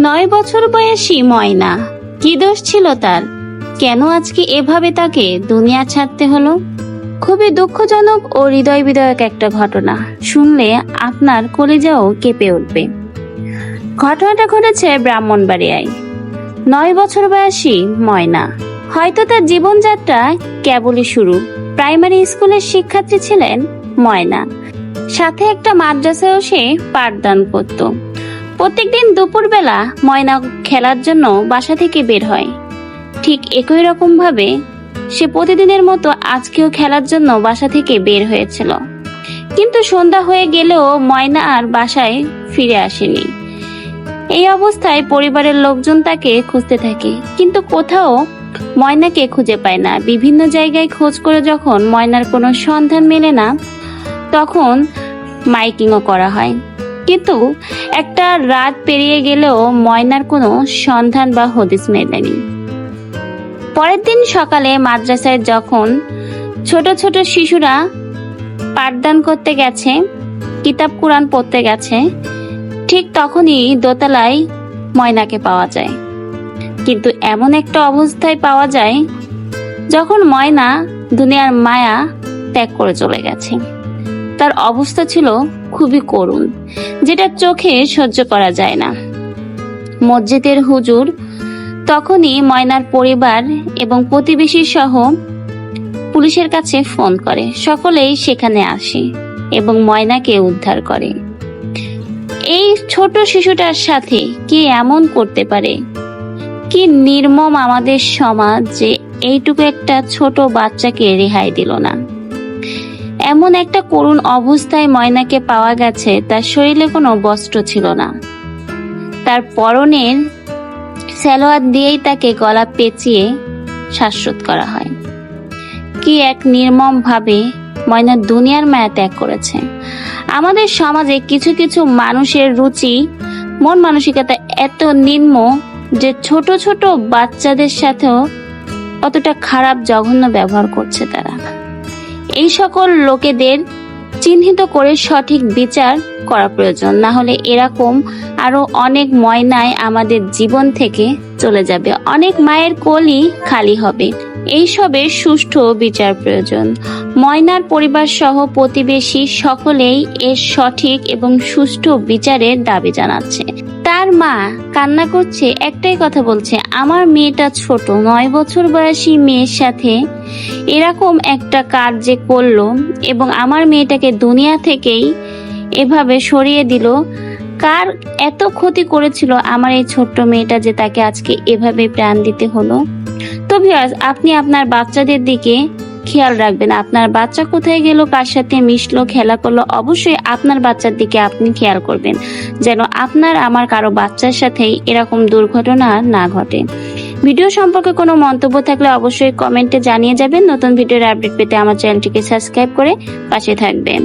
নয় বছর বয়সী ময়না। কি দোষ ছিল তার? কেন আজকে এভাবে তাকে দুনিয়া ছাড়তে হলো? খুবই দুঃখজনক ও হৃদয় বিদায়ক একটা ঘটনা। শুনলে আপনার কলিজাও কেঁপে উঠবে। ঘটনাটা ঘটেছে ব্রাহ্মণবাড়িয়ায়। নয় বছর বয়সী ময়না। হয়তো তার জীবনযাত্রা কেবলই শুরু। প্রাইমারি স্কুলের শিক্ষার্থী ছিলেন ময়না। সাথে একটা মাদ্রাসায়ও সে পাঠদান করত। প্রত্যেকদিন দুপুরবেলা ময়না খেলার জন্য বাসা থেকে বের হয়। ঠিক একই রকম ভাবে সে প্রতিদিনের মতো আজকেও খেলার জন্য বাসা থেকে বের হয়েছিল। কিন্তু সন্ধ্যা হয়ে গেলেও ময়না আর বাসায় ফিরে আসেনি। এই অবস্থায় পরিবারের লোকজন তাকে খুঁজতে থাকে, কিন্তু কোথাও ময়নাকে খুঁজে পায় না। বিভিন্ন জায়গায় খোঁজ করে যখন ময়নার কোনো সন্ধান মেলে না, তখন মাইকিংও করা হয়। কিন্তু একটা রাত পেরিয়ে গেলেও ময়নার কোনো সন্ধান বা হদিস মেলেনি। পরের দিন সকালে মাদ্রাসায় যখন ছোট ছোট শিশুরা পাঠদান করতে গেছে, কিতাব কোরআন পড়তে গেছে, ঠিক তখনই দোতলায় ময়নাকে পাওয়া যায়। কিন্তু এমন একটা অবস্থায় পাওয়া যায় যখন ময়না দুনিয়ার মায়া ত্যাগ করে চলে গেছে। তার অবস্থা ছিল খুবই করুণ, যেটা চোখে সহ্য করা যায় না। মসজিদের হুজুর তখনই ময়নার পরিবার এবং প্রতিবেশী সহ পুলিশের কাছে ফোন করে, সকলেই সেখানে আসে এবং ময়নাকে উদ্ধার করে। এই ছোট শিশুটার সাথে কি এমন করতে পারে? কি নির্মম আমাদের সমাজ যে এইটুকু একটা ছোট বাচ্চাকে রেহাই দিল না। এমন একটা করুণ অবস্থায় ময়নাকে পাওয়া গেছে, তার শরীরে কোনো বস্ত্র ছিল না। তার পরনের স্যালোয়ার দিয়েই তাকে গলা পেঁচিয়ে শ্বাসরোধ করা হয়। কি এক নির্মম ভাবে ময়না দুনিয়ার মায়া ত্যাগ করেছে। আমাদের সমাজে কিছু কিছু মানুষের রুচি, মন মানসিকতা এত নিম্ন যে ছোট ছোট বাচ্চাদের সাথেও অতটা খারাপ, জঘন্য ব্যবহার করছে তারা। এই সকল লোকেদের চিহ্নিত করে সঠিক বিচার করা প্রয়োজন। না হলে এরকম আরও অনেক ময়নায় আমাদের জীবন থেকে চলে যাবে। অনেক মায়ের কোলই খালি হবে। এইসবের সুষ্ঠু বিচার প্রয়োজন। ময়নার পরিবার সহ প্রতিবেশী সকলেই এর সঠিক এবং সুষ্ঠু বিচারের দাবি জানাচ্ছে। তার মা কান্না করছে, একটাই কথা বলছে, আমার মেয়েটা ছোট, নয় বছর বয়সী মেয়ের সাথে এরকম একটা কাজ যে করল এবং আমার মেয়েটাকে দুনিয়া থেকেই এভাবে সরিয়ে দিল, কার এত ক্ষতি করেছিল আমার এই ছোট্ট মেয়েটা যে তাকে আজকে এভাবে প্রাণ দিতে হলো? তো ভিউয়ার্স আপনি আপনার বাচ্চাদের দিকে খেয়াল রাখবেন। আপনার বাচ্চা কোথায় গেল, কার সাথে মিশলো, খেলা করল, অবশ্যই আপনার বাচ্চার দিকে আপনি খেয়াল করবেন। যেন আপনার, আমার কারও বাচ্চার সাথেই এরকম দুর্ঘটনা না ঘটে। ভিডিও সম্পর্কে কোনো মন্তব্য থাকলে অবশ্যই কমেন্টে জানিয়ে যাবেন। নতুন ভিডিওর আপডেট পেতে আমার চ্যানেলটিকে সাবস্ক্রাইব করে পাশে থাকবেন।